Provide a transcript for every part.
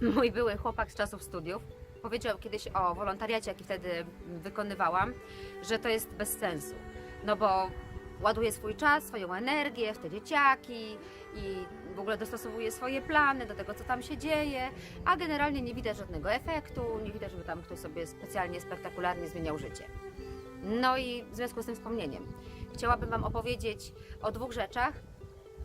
mój były chłopak z czasów studiów powiedział kiedyś o wolontariacie, jaki wtedy wykonywałam, że to jest bez sensu. No bo ładuje swój czas, swoją energię w te dzieciaki i w ogóle dostosowuje swoje plany do tego, co tam się dzieje, a generalnie nie widać żadnego efektu, nie widać, żeby tam ktoś sobie specjalnie, spektakularnie zmieniał życie. No i w związku z tym wspomnieniem chciałabym Wam opowiedzieć o dwóch rzeczach.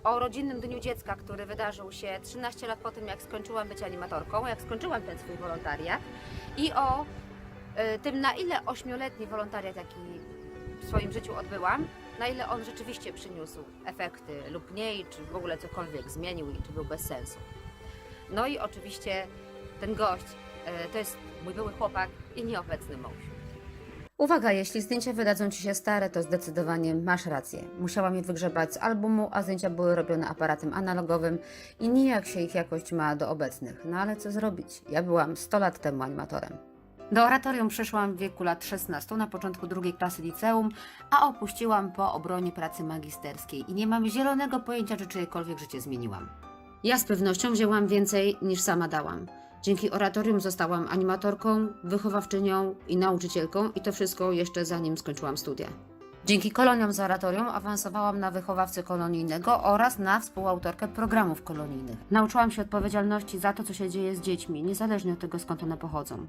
O rodzinnym Dniu Dziecka, który wydarzył się 13 lat po tym, jak skończyłam być animatorką, jak skończyłam ten swój wolontariat i o y, tym, na ile ośmioletni wolontariat, jaki w swoim życiu odbyłam, na ile on rzeczywiście przyniósł efekty lub nie, i czy w ogóle cokolwiek zmienił i czy był bez sensu. No i oczywiście ten gość y, to jest mój były chłopak i nieobecny mąż. Uwaga, jeśli zdjęcia wydadzą Ci się stare, to zdecydowanie masz rację. Musiałam je wygrzebać z albumu, a zdjęcia były robione aparatem analogowym i nijak się ich jakość ma do obecnych. No ale co zrobić? Ja byłam 100 lat temu animatorem. Do oratorium przyszłam w wieku lat 16, na początku drugiej klasy liceum, a opuściłam po obronie pracy magisterskiej i nie mam zielonego pojęcia, czy czyjekolwiek życie zmieniłam. Ja z pewnością wzięłam więcej niż sama dałam. Dzięki oratorium zostałam animatorką, wychowawczynią i nauczycielką i to wszystko jeszcze zanim skończyłam studia. Dzięki koloniom z oratorium awansowałam na wychowawcę kolonijnego oraz na współautorkę programów kolonijnych. Nauczyłam się odpowiedzialności za to, co się dzieje z dziećmi, niezależnie od tego, skąd one pochodzą.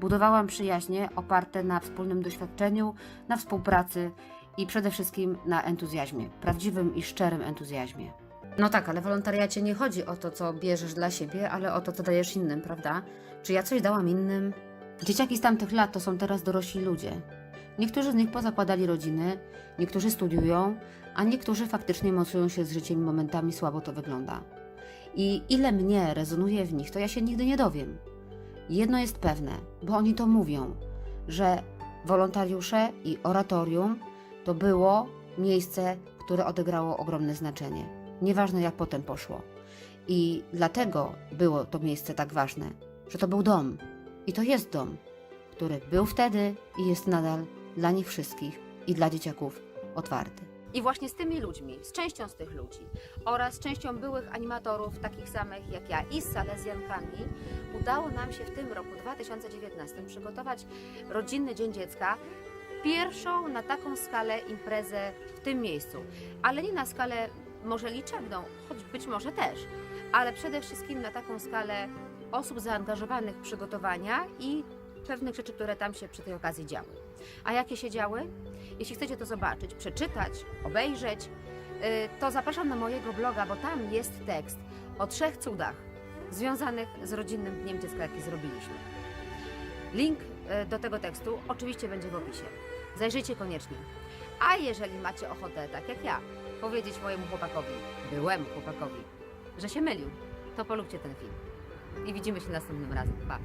Budowałam przyjaźnie oparte na wspólnym doświadczeniu, na współpracy i przede wszystkim na entuzjazmie, prawdziwym i szczerym entuzjazmie. No tak, ale w wolontariacie nie chodzi o to, co bierzesz dla siebie, ale o to, co dajesz innym, prawda? Czy ja coś dałam innym? Dzieciaki z tamtych lat to są teraz dorośli ludzie. Niektórzy z nich pozakładali rodziny, niektórzy studiują, a niektórzy faktycznie mocują się z życiem i momentami słabo to wygląda. I ile mnie rezonuje w nich, to ja się nigdy nie dowiem. Jedno jest pewne, bo oni to mówią, że wolontariusze i oratorium to było miejsce, które odegrało ogromne znaczenie. Nieważne jak potem poszło. I dlatego było to miejsce tak ważne, że to był dom. I to jest dom, który był wtedy i jest nadal dla nich wszystkich i dla dzieciaków otwarty. I właśnie z tymi ludźmi, z częścią z tych ludzi oraz częścią byłych animatorów, takich samych jak ja i z Salezjankami, udało nam się w tym roku 2019 przygotować Rodzinny Dzień Dziecka, pierwszą na taką skalę imprezę w tym miejscu. Ale nie na skalę może liczebną, choć być może też, ale przede wszystkim na taką skalę osób zaangażowanych w przygotowania i pewnych rzeczy, które tam się przy tej okazji działy. A jakie się działy? Jeśli chcecie to zobaczyć, przeczytać, obejrzeć, yy, to zapraszam na mojego bloga, bo tam jest tekst o trzech cudach związanych z rodzinnym Dniem Dziecka, jaki zrobiliśmy. Link yy, do tego tekstu oczywiście będzie w opisie. Zajrzyjcie koniecznie. A jeżeli macie ochotę, tak jak ja, powiedzieć mojemu chłopakowi, byłemu chłopakowi, że się mylił, to polubcie ten film. I widzimy się następnym razem. Pa!